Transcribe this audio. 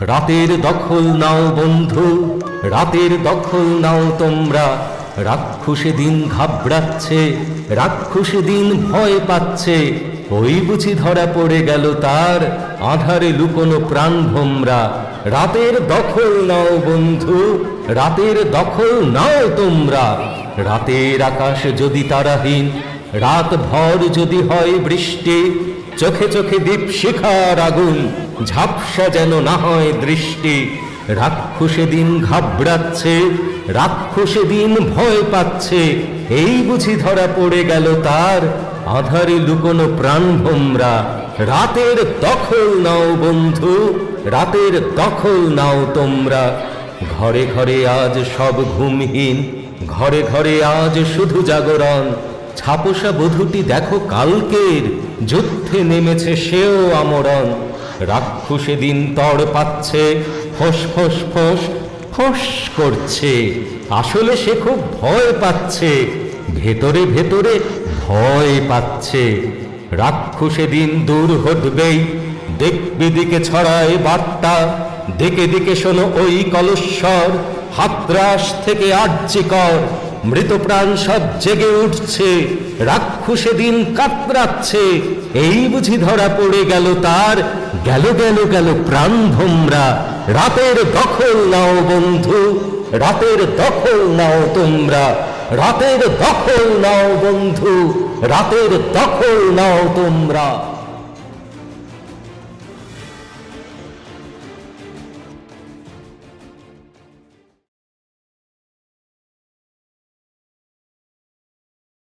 রাতের দখল নাও বন্ধু, রাতের দখল নাও তোমরা। রাক্ষসে দিন ঘাবড়াচ্ছে, রাক্ষসে দিন ভয় পাচ্ছে। ওই বুঝি ধরা পড়ে গেল তার আধারে লুকোনো প্রাণ ভোমরা। রাতের দখল নাও বন্ধু, রাতের দখল নাও তোমরা। রাতের আকাশ যদি তারাহীন, রাত ভর যদি হয় বৃষ্টি চোখে চোখে দীপ শিখার আগুন, ঝাপসা যেন না হয় দৃষ্টি। রাক্ষসে দিন ঘাবড়াচ্ছে, রাক্ষসে দিন ভয় পাচ্ছে। এই বুঝি ধরা পড়ে গেল তার আধারে লুকোনো প্রাণ ভোমরা। রাতের দখল নাও বন্ধু, রাতের দখল নাও তোমরা। ঘরে ঘরে আজ সব ঘুমহীন, ঘরে ঘরে আজ শুধু জাগরণ। ছাপোষা বধূটি দেখো কালকের, যুদ্ধে নেমেছে সেও আমরণ। রাক্ষসে দিন তর পাচ্ছে, ফস ফস ফস ফস করছে। আসলে সে খুব ভয় পাচ্ছে, ভেতরে ভেতরে ভয় পাচ্ছে। রাক্ষসে দিন দূর হটবেই, দেখবি দিকে ছড়ায় বার্তা। দিকে দিকে শোনো ওই কলস্বর, হাতরাস থেকে আর্যিকর। মৃত প্রাণ সব জেগে উঠছে, রাক্ষসে দিন কাতরাচ্ছে। এই বুঝি ধরা পড়ে গেল তার, গেল গেল গেল প্রাণ ভোমরা রাতের দখল নাও বন্ধু, রাতের দখল নাও তোমরা। রাতের দখল নাও বন্ধু, রাতের দখল নাও তোমরা।